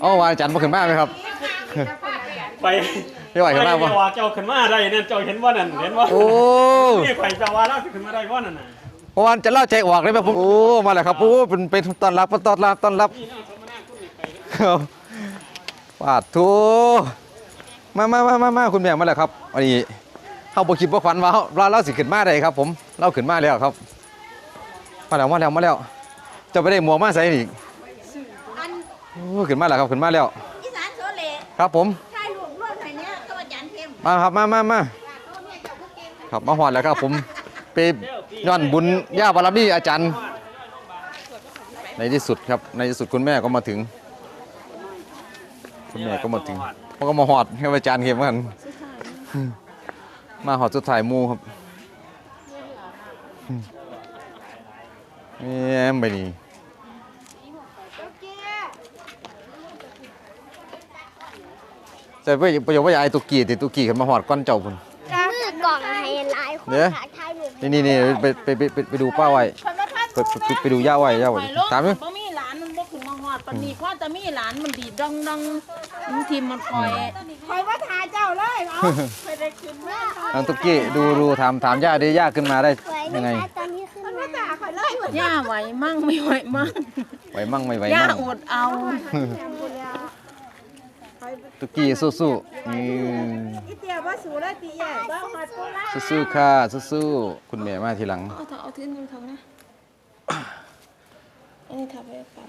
เอ้าว่าอาจารย์บ่ขึ้นมาไหมครับไปพี่ไหวขึ้นมาไปบ่ว่าเจ้าขึ้นมาได้นั่นเจ้าเห็นว่านั่นเห็นว่าโอ้ นี่ไปเจ้าว่าแล้วขึ้นมาได้ว่านั่นน่ะเพราะว่าจะเล่าใจออกเลยไหมผมโอ้มาแล้วครับโอ้เป็นเป็นต้อนรับต้อนรับต้อนรับนี่น่าสมนาคุณนี่ไปครับปาดทูมามามามามาคุณแม่มาแล้วครับอันนี้เฮาบ่คิดบ่ฝันว่าเฮาเราเราสิขึ้นมาได้ครับ ผมเราขึ้นมาแล้วครับมาแล้วมาแล้วมาแล้ว จะไปได้หมวกมาใส่อีกอันโอ้ ขึ้นมาแล้วครับขึ้นมาแล้ว อีสานโซเลครับผมถ่ายรูปร่วมให้เนี้ยกับอาจารย์เข้มมาครับมามามาตัวเนี่ยเจ้าก็เก่งครับมาฮอดแล้วครับผมไปย้อนบุญย่าบารมีอาจารย์ ในที่สุดครับในที่สุดคุณแม่ก็มาถึง คุณแม่ก็มาถึงมันก็มาหอดให้อาจารย์เข็มกันมาหอดสุดท้ายหมูครับแม่มไปนี่ แต่เพื่อประโยชน์ว่าอยากไอ้ตุกกี้ติตุกกี้ขึ้นมาหอดก้อนเจ้าพุ่นมือกล่องไฮไลท์คนเดี๋ยวถ่ายถ่ายรูปนี่นี่นี่ไปไปไปไปไปดูป้าไว้คนมาทัดไปไปไปดูย่าไว้ย่าไว้ไปโลกถามมั้ยบ่มีหลานมันบ่ขึ้นมาฮอดปานนี้พ่อจะมีหลานมันดีดดังดังมันทีมมันคอยคอยว่าถ่ายเจ้าเลยเอาไปได้ขึ้นมาน้องตุกกี้ดูดูถามถามย่าดิย่าขึ้นมาได้สวยไหมยังไงคะตอนนี้ขึ้นมาด่าคอยเลยย่าไหวมั่งไม่ไหวมั่งไหวมั่งไม่ไหวย่ามั่งอดเอา ตุกี้สู้ๆนี่อีเตียว่าสูแล้วตีใหญ่บ้าหัดโบราณสู้ๆค่ะสู้ๆคุณแม่มาทีหลัง เอาเถอะเอาทิ้งนึงเถอะนะอันนี้ทำไปปะ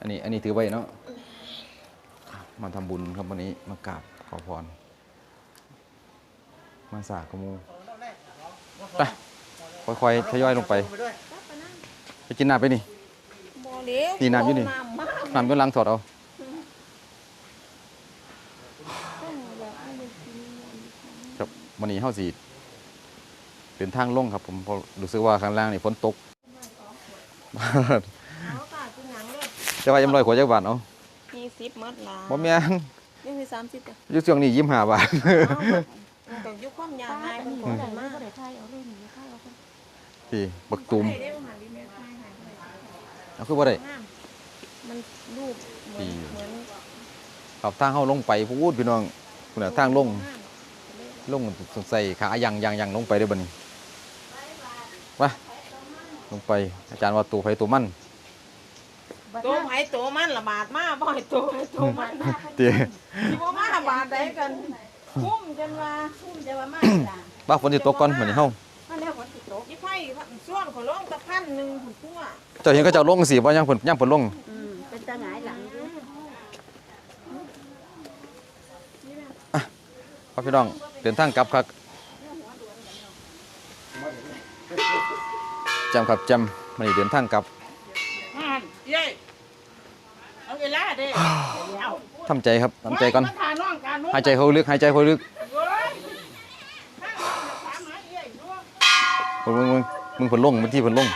อันนี้อันนี้ถือไว้เนาะมาทำบุญครับวันนี้มากราบขอพร มาสากกบหมูไปค่อยๆทยอยลงไปไปกินน้ำไปนี่ บ่เหลวนี่น้ำอยู่นี่ น้ำมากน้ำก็ล้างถอดเอาครับ วันนี้เฮาสิเดินทางลงครับ ผมเพราะรู้สึกว่าข้างล่างนี่ฝนตกจะว่าจำลอยขวดจักบาทเอามีสิบมัดหลาบ่แม่นยังมีสามสิบจ้ะอยู่ช่วงนี้ยิ้มหาบาท มันต้องยุคความยาวง่ายมันผลมากพี่บักตูมเอาคือบ่ได้มันรูปเหมือนเหมือนขับทางเฮาลงไปพูดพี่น้องคุณน่ะทางลง ลงสงสัยขายังยังยังลงไปได้อบ่นี่ไปลงไปอาจารย์ว่าตัวไผตัวมันตัวไผตัวมันละบาดมาบ่ให้ตัวไผตัวมันเตี้ยสิบ่มาบาดใดกันคุ้มจนว่าทุ่มจะว่ามาล่ะบ้าฝนสิตกก่อนมื้อนี้เฮามาแล้วฝนสิตกอีไผส่วนขอลงตะพันหนึงพุ่นตัวเจ้าเห็นเขาเจ้าลงสิบ่ยังเพิ่นยังเพิ่นลงอืมเป็นตาหงายหลัง อยู่ครับพี่น้องเดินทางกลับครับจำครับจำมันนี้เดินทางกลับนั่นเย้เอาเวลาเด้เอาทำใจครับทำใจก่อนมาถ่ายน้องกันหายใจเข้าลึกหายใจเข้าลึกเว้ยถ้าเราถามหาเย้ด้วยมึงมึงมึงผลลงมันที่ผลลง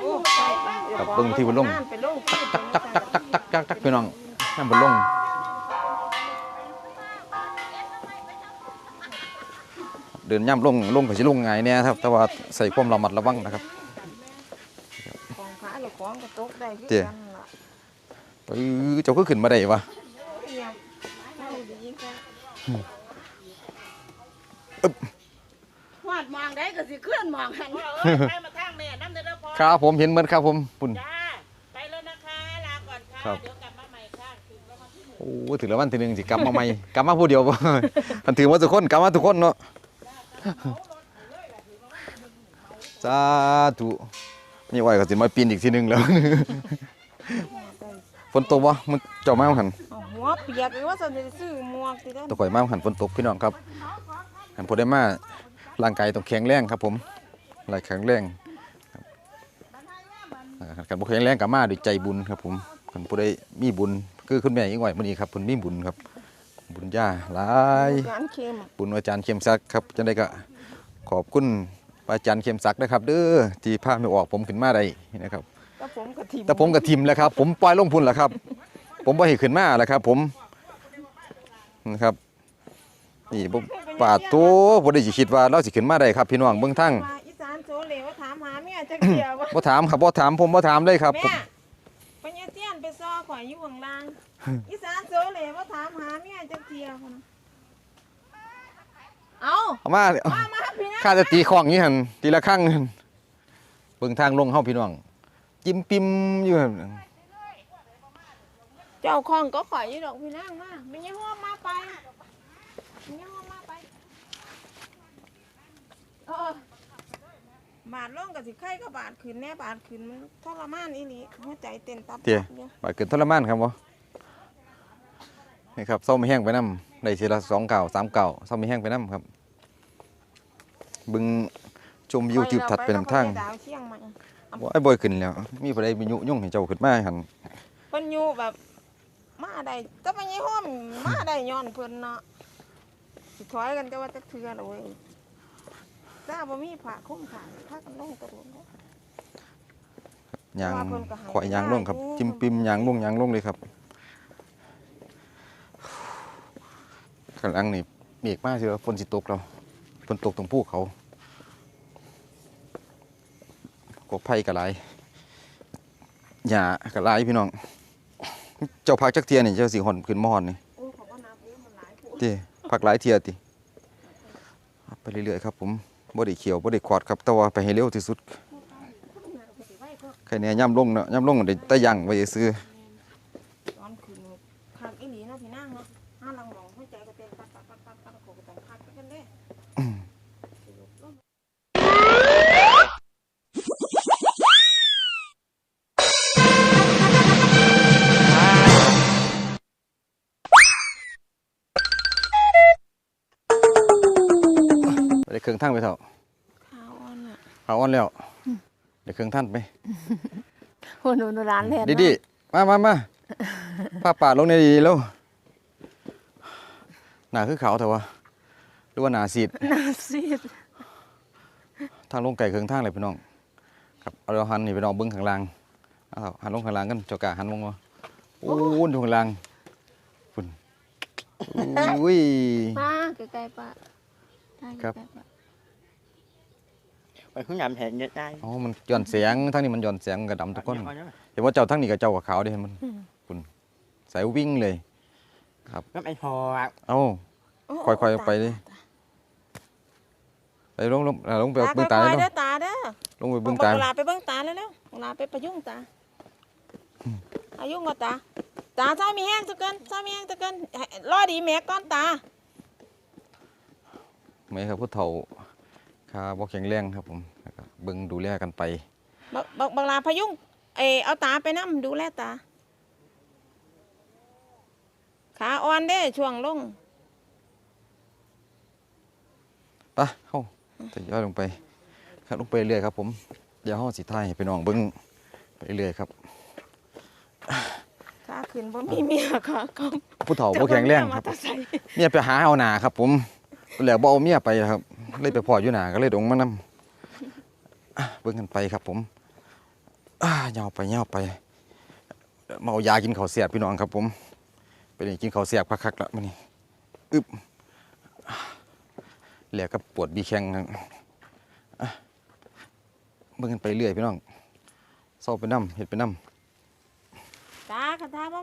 โอ้ครับเบิ่งที่ผลลงไปลงที่ตักตักตักตักตักตักตักพี่น้องนั่นผลลง เดินย่ำลงลงก็สิลงไงายเนี่ยครับ แต่ว่าใส่ความระมัดระวังนะครับของขาหรือของกระตกได้คือเจ๊กันล่ะเออเจ้าก็ขึ้นมาได้วะเอาดีกันหอดมองได้ก็สิเคลื่อนมองหันเออไปมาทางแม่น้ำเดือดพอครับผมเห็นเหมือนครับผมปุ่นจ้าไปแล้วนะคะลาก่อนค่ะครับเดี๋ยวกลับมาใหม่ค่ะถึงแล้วมาที่โอ้ถึงแล้ววันที่หนึ่งสิกลับมาใหม่กลับมาผู้เดียวบ่มันถือว่าทุกคนกลับมาทุกคนเนาะ สาธุนี่ไหวก็สิมาปีนอีกทีหนึงแล้ว ฝนตกวะมันเจ้ามาหันเอาหัวเปียกหรือว่าสันจะซื้อหมวกติได้ตะข่อยมาหันฝนตกพี่น้องครับหันพอได้มาร่างกายต้องแข็งแรงครับ ผมร่างกายแข็งแรงครับอ่าคันบ่แข็งแรงก็มาด้วยใจบุญครับ ผมคันผู้ใดมีบุญคือคุณแม่ยิ่งไหวมื้อนี้ครับเพิ่นมีบุญครับ บุญย่าหลายการเค็มบุญอาจารย์เข้มศักดิ์ครับจังไดก็ขอบคุณพระอาจารย์เข้มศักดิ์นะครับ เด้อที่พาไม่ออกผมขึ้นมาได้นะครับก็ผมกระถิ่มแต่ผมกับทีมแล้วครับ ผมปล่อยลงพุ่นแล้วครับ ผมบ่ให้ขึ้นมาแล้วครับ ผมนะครับนี่บ่ปาดโตบ่ได้สิคิดว่าเราสิขึ้นมาได้ครับ พี่น้องเบิ่งทางว่าอีสานโซเลว่าถามหาเมียจักเดียวว่าบ่ถามครับบ่ถามผมบ่ถามเลยครับแม่ไป ข่อยอยู่ข้างล่างอีสานโซเลยว่าถามหาเมียจักเที่ยวพุ่นน่ะเอาเอามาเลยมามาพี่นะข้าจะตีของนี้หันตีละครั้งหันเบิ่งทางลงเฮาพี่น้อง จิ้มปิมอยู่หั่นเจ้าของก็ข่อยอยู่ดอกพี่นางมาไม่ยังหัวมาไปไม่ยังหัวมาไปเออ บาดลงกับสิไข้ก็บาดขึ้นแน่บาดขึ้นมันทรมานอีหลีหัวใจเต้นตับเตี้ยตับอยู่บาดเกินทรมานครับบ่นี่ครับเศร้าไม่แห้งไปน้ำได้ทีละสองเก่าสามเก่าเศร้าไม่แห้งไปน้ำครับเบึงชมวิวจิบถัดไปนำทางดาวเชียงใหม่ว่าไอ้บอยขึ้นแล้ว มีผู้ใดมียุยุ่งให้เจ้าขึ้นมาหันเพิ่นอยู่แบบมาได้แต่ไปยี่ห้อมมาได้ย้อนเพิ่นเนาะสิถอยกันแต่ว่าจักเทื่อละเว้ ยถ้าบ่มีผ้าคลุมขาพากันลงกระโดดเด้อยางว่าเพิ่นก็ให้ขอยยางลงครับ ได้อยู่ จิ้มปิมยางลงยางลงเลยครับข้างหลังนี่เมฆมากเชียวฝนสิตกเราฝนตกตรงภูเขากบไผ่กระไรหญ้ากระไรพี่น้อง เจ้าพักจักเทียนี่เจ้าสีหอนขึ้นมอหอนนี่ โอ้ขอบ่นับเด้อมันหลายผู้ ติพักหลายเทียติไปเรื่อยๆครับผม บ่ได้เขียวบ่ได้ขวาดครับแต่ว่าไปให้เร็วที่สุดใครเนี่ยย่ำลงเนาะย่ำลงได้แต่ยังไว้ซื้อ ได้เครื่องทั้งไปเถอะขาวอ่อนอะเอาอ่อนแล้วได้เครื่องท่านไปโอ้หนูหนูร้านแลนดีดีๆมามามาผ้าป่าดลงในดีๆแล้วหนาคือขาวเถอะวะหรือว่าหนาสีดน่าซีดทางลงไก่เครื่องทางเลยพี่น้องครับเอาเราหันนี่พี่น้องเบิ้งข้างล่างเอาเถอะหันลงข้างล่างกันเจ้ากะหันลงมาโอ้ยอยู่ข้างล่างฝุ่นอุ้ยมาใกล้ๆปะ ครับ ไปขึ้นยำแหนเยอะได้อ๋อมันหย่อนแสงทั้งนี้มันหย่อนแสงมันกระดำทุกคนเอาเยอะเห็นว่าเจ้าทั้งนี้กับเจ้ากับขาวดิเห็นมันคุณสายวิ่งเลยก็ไอ้หอเอ้าค่อยๆไปดิไปลงลงอ่าลงไปตาเบื้องตาตาเด้เนาะอตาเด้อลงไปเบิ่เบื้งองตาลาไปเบิ่งตาแล้วแล้วลาไปประยุงตาอายุงก็ตาตาเจ้ามีแห้งตะเกินเจ้ามีแห้งตะเกินให้รอดีแม่ก่อนตา ไหมครับผู้เฒ่าขาบ่แข็งแรงครับผมแล้วก็เบิ่งดูแลกันไป บักบักบักลาพยุงเออเอาตาไปนํดูแลตา ขาอ่อนเด้ช่วงลง ไปเฮาทยอยลงไปครับลงไปเรื่อยครับผมเดี๋ยวเฮาสิถ่ายให้พี่น้องเบิ่งไปเรื่อยครับขาขึ้นบ่มีเมียค่ะก็ผู้เฒ่าบ่แข็งแรงครับจะเอาเมียมาแตะใส่เมียไปหาเอาหนาครับผม แล้วบ่เอาเมียไปครับ เลยไปพออยู่หนาก็เลยดงมานำเบิ่งกันไปครับ ผมอ่ายาไปยาไปเมายากินข้าวเสียบพี่น้องครับ ผมไปนี่กินข้าวเสียบคักๆแล้วมื้อนี้อึบแล้วก็ปวดบีแข้งครับอะเบิ่งกันไปเรื่อยพี่น้องเศร้าไปน้ำเห็ดไปน้ำตาคาถาบ่